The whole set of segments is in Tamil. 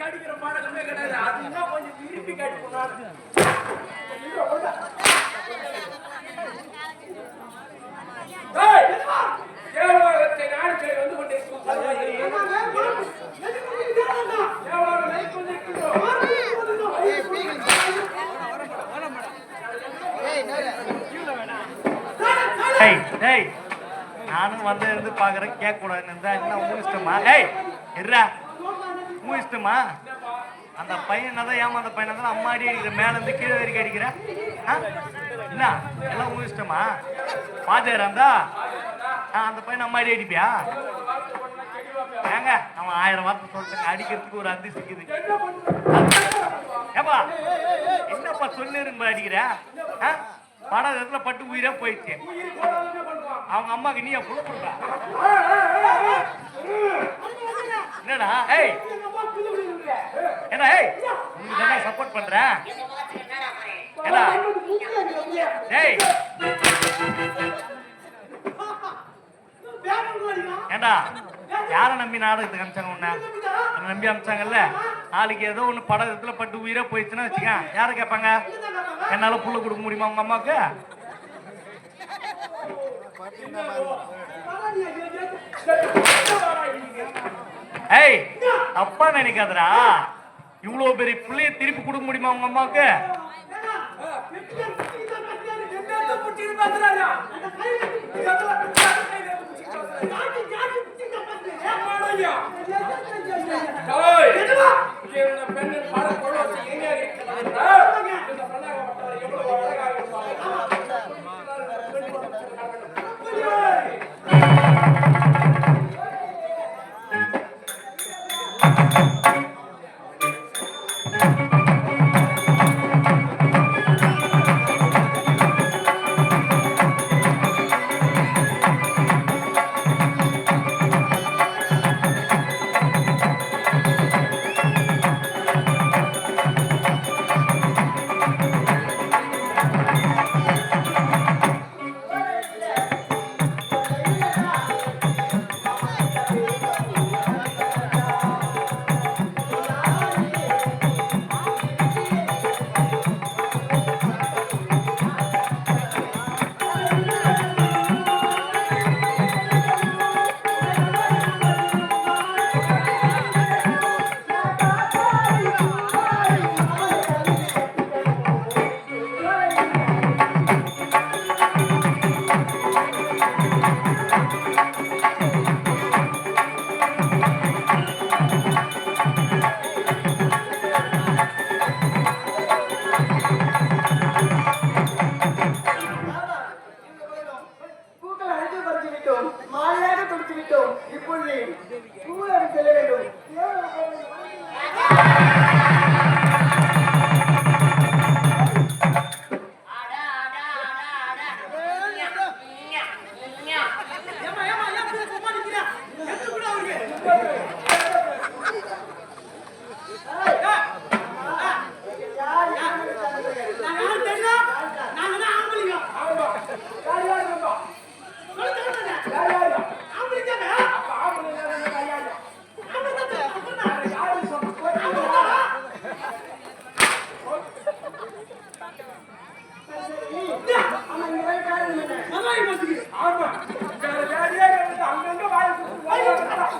கடிக்கிற பாடகமே கிடையாது. அதுன்னா கொஞ்சம் திருப்பி கடிக்கணும் ஏய், நாடு தேடி வந்து நானும் வந்து இருந்து பாக்குறேன் கேட்க கூடாதுன்னு இருந்தா என்ன உன் இஷ்டமா? ஏய் இருடா. உன் இஷ்டமா அந்த பையன் தான் ஏமா அந்த பையனை தான் அம்மா அடி அடிக்கிற மேலேருந்து கீழே வரைக்கும் அடிக்கிற? ஆ? என்ன? எல்லாம் உன் இஷ்டமா பாத்துக்கிறா ஆ, அந்த பையன் அம்மா அடி அடிப்பியா? ஏங்க அவன் ஆயிரம் வார்த்தை சொல்லிட்டு அடிக்கிறதுக்கு ஒரு அந்தி சிக்குது. ஏப்பா என்னப்பா சொல்லிருங்க அடிக்கிற? ஆ? படம் இடத்துல பட்டு உயிரே போயிடுச்சு. அவங்க அம்மாக்கு நீ புள்ள என்னடா? ஏய் என்ன ஏய் உங்களுக்கு என்ன சப்போர்ட் பண்ற? ஏடா ஏய். ஏண்டா யாரை நம்பி நாடகத்துக்கு அனுப்பிச்சாங்க உன்ன? என்னை நம்பி அனுப்பிச்சாங்கல்ல? நாளைக்கு ஏதோ ஒன்று படகத்தில் பட்டு உயிரே போயிடுச்சுன்னா வச்சுக்க. யாரை கேட்பாங்க? என்னால் புள்ள கொடுக்க முடியுமா உங்க அம்மாவுக்கு? ஏய் அப்பா நினைக்காதடா. இவ்வளவு பெரிய பிள்ளைய திருப்பி கொடுக்க முடியுமா உங்க அம்மாவுக்கு? என்னத்த அங்கங்க வாய்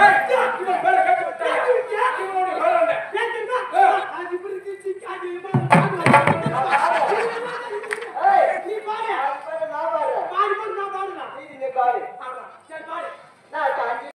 Hey! Yeah.